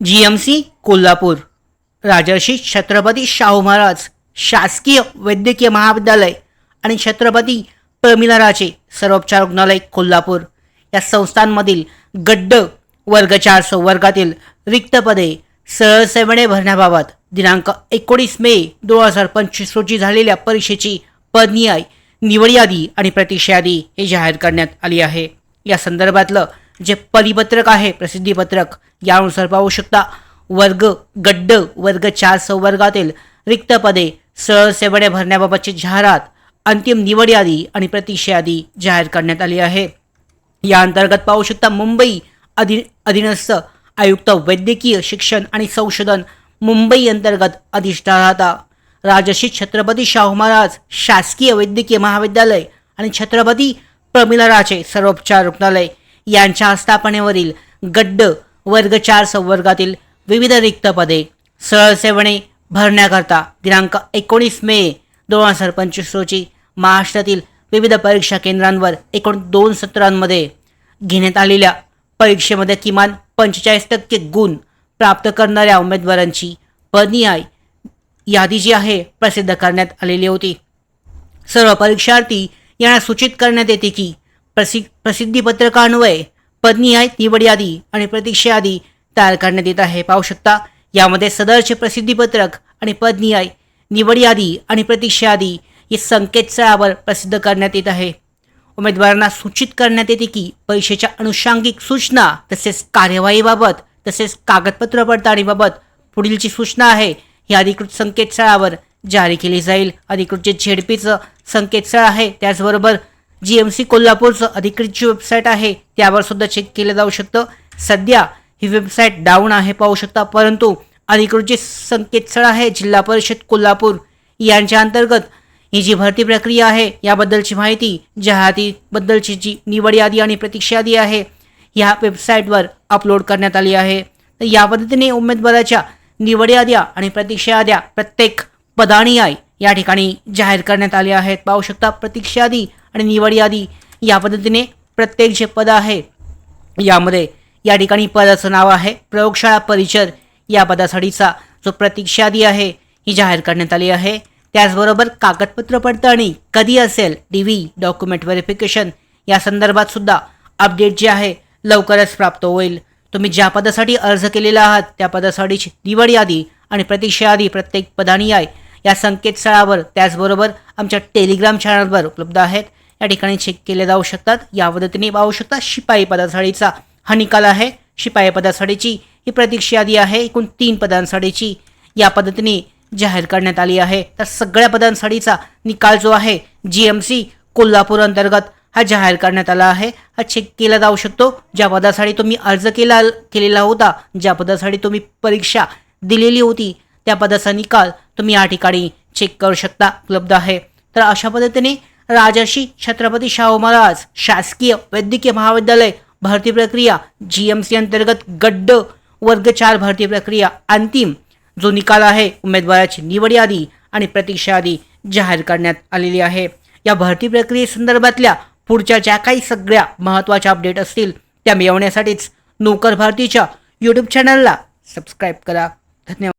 G M C Kolhapur. Rajarshi Chhatrapati Shahu Maharaj शासकीय वैद्यकीय महाविद्यालय आणि छत्रपती प्रमिलाराचे सर्वोपचार रुग्णालय कोल्हापूर. या संस्थांमधील गड्ड वर्ग चार संवर्गातील रिक्त पदे सहसेवने भरण्याबाबत दिनांक एकोणीस मे दोन हजार पंचवीस रोजी झालेल्या परीक्षेची पदनियाय निवड यादी आणि प्रतीक्षा यादी हे जाहीर करण्यात आली आहे. या संदर्भातलं जे परिपत्रक आहे प्रसिद्धीपत्रक यानुसार पाहू शकता. वर्ग गड्ड वर्ग चार संवर्गातील रिक्त पदे सहसेवने भरण्याबाबतची जाहिरात अंतिम निवड यादी आणि प्रतीक्षा यादी जाहीर करण्यात आली आहे. या अंतर्गत पाहू शकता मुंबई अधि अधीनस्थ आयुक्त वैद्यकीय शिक्षण आणि संशोधन मुंबई अंतर्गत अधिष्ठाता राजश्री छत्रपती शाहू महाराज शासकीय वैद्यकीय महाविद्यालय आणि छत्रपती प्रमिलाराचे सर्वोपचार रुग्णालय यांच्या स्थापनेवरील गड्ड वर्ग चार संवर्गातील विविध रिक्त पदे सरळसेवणे भरण्याकरता दिनांक एकोणीस मे दोन हजार पंचवीस रोजी महाराष्ट्रातील विविध परीक्षा केंद्रांवर एकूण दोन सत्रांमध्ये घेण्यात आलेल्या परीक्षेमध्ये किमान पंचेचाळीस टक्के गुण प्राप्त करणाऱ्या उमेदवारांची पदनिहाय यादी जी आहे प्रसिद्ध करण्यात आलेली होती. सर्व परीक्षार्थी यांना सूचित करण्यात येते की प्रसि पत्नी आहे निवड यादी आणि प्रतीक्षा यादी तयार करण्यात येत आहे. पाहू शकता यामध्ये सदरचे प्रसिद्धीपत्रक आणि पदनिहाय निवड यादी आणि प्रतीक्षा यादी हे संकेतस्थळावर प्रसिद्ध करण्यात येत आहे. उमेदवारांना सूचित करण्यात येते की परीक्षेच्या अनुषंगिक सूचना तसेच कार्यवाहीबाबत तसेच कागदपत्र पडताळणीबाबत पुढीलची सूचना आहे ही अधिकृत संकेतस्थळावर जारी केली जाईल. अधिकृत जे झेडपीचं संकेतस्थळ आहे त्याचबरोबर जी एम सी कोल्हापूरचं अधिकृत जी वेबसाईट आहे त्यावर सुद्धा चेक केलं जाऊ शकतं. सध्या ही वेबसाईट डाऊन आहे पाहू शकता परंतु अधिकृत जे संकेतस्थळ आहे जिल्हा परिषद कोल्हापूर यांच्या अंतर्गत ही जी भरती प्रक्रिया आहे याबद्दलची माहिती जाहिरातीबद्दलची जी निवड यादी आणि प्रतीक्षा यादी आहे ह्या वेबसाईटवर अपलोड करण्यात आली आहे. तर या पद्धतीने उमेदवाराच्या निवड याद्या आणि प्रतीक्षा याद्या प्रत्येक पदानियाय या ठिकाणी जाहीर करण्यात आले आहेत. पाहू शकता प्रतीक्षा यादी आणि निवड यादी या पद्धतीने प्रत्येक जे पद आहे यामध्ये या ठिकाणी पदाचं नाव आहे. प्रयोगशाळा परिचर या पदासाठीचा जो प्रतीक्षा यादी आहे ही जाहीर करण्यात आली आहे. त्याचबरोबर कागदपत्र पडताळणी कधी असेल डी व्ही डॉक्युमेंट व्हेरिफिकेशन या संदर्भात सुद्धा अपडेट जे आहे लवकरच प्राप्त होईल. तुम्ही ज्या पदासाठी अर्ज केलेला आहात त्या पदासाठीची निवड यादी आणि प्रतीक्षा यादी प्रत्येक पदानी आहे या संकेतस्थळावर त्याचबरोबर आमच्या टेलिग्राम चॅनलवर उपलब्ध आहेत. या ठिकाणी चेक केले जाऊ शकतात. या पद्धतीने पाहू शकता शिपाई पदासाठीचा हा निकाल आहे. शिपाई पदासाठीची ही प्रतीक्षा यादी आहे. एकूण तीन पदांसाठीची या पद्धतीने जाहीर करण्यात आली आहे. तर सगळ्या पदांसाठीचा निकाल जो आहे जी एम सी कोल्हापूर अंतर्गत हा जाहीर करण्यात आला आहे. हा चेक केला जाऊ शकतो. ज्या पदासाठी तुम्ही अर्ज केला केलेला होता ज्या पदासाठी तुम्ही परीक्षा दिलेली होती त्या पदाचा निकाल तुम्ही या ठिकाणी चेक करू शकता. उपलब्ध आहे. तर अशा पद्धतीने राजर्षी छत्रपती शाहू महाराज शासकीय वैद्यकीय महाविद्यालय भरती प्रक्रिया जी एम सी अंतर्गत गड्ड वर्ग चार भरती प्रक्रिया अंतिम. जो निकाल आहे उमेदवाराची निवड यादी आणि प्रतीक्षा यादी जाहीर करण्यात आलेली आहे. या भरती प्रक्रियेसंदर्भातल्या पुढच्या ज्या काही सगळ्या महत्त्वाच्या अपडेट असतील त्या मिळवण्यासाठीच नोकर भारतीच्या यूट्यूब चॅनलला सबस्क्राईब करा. धन्यवाद.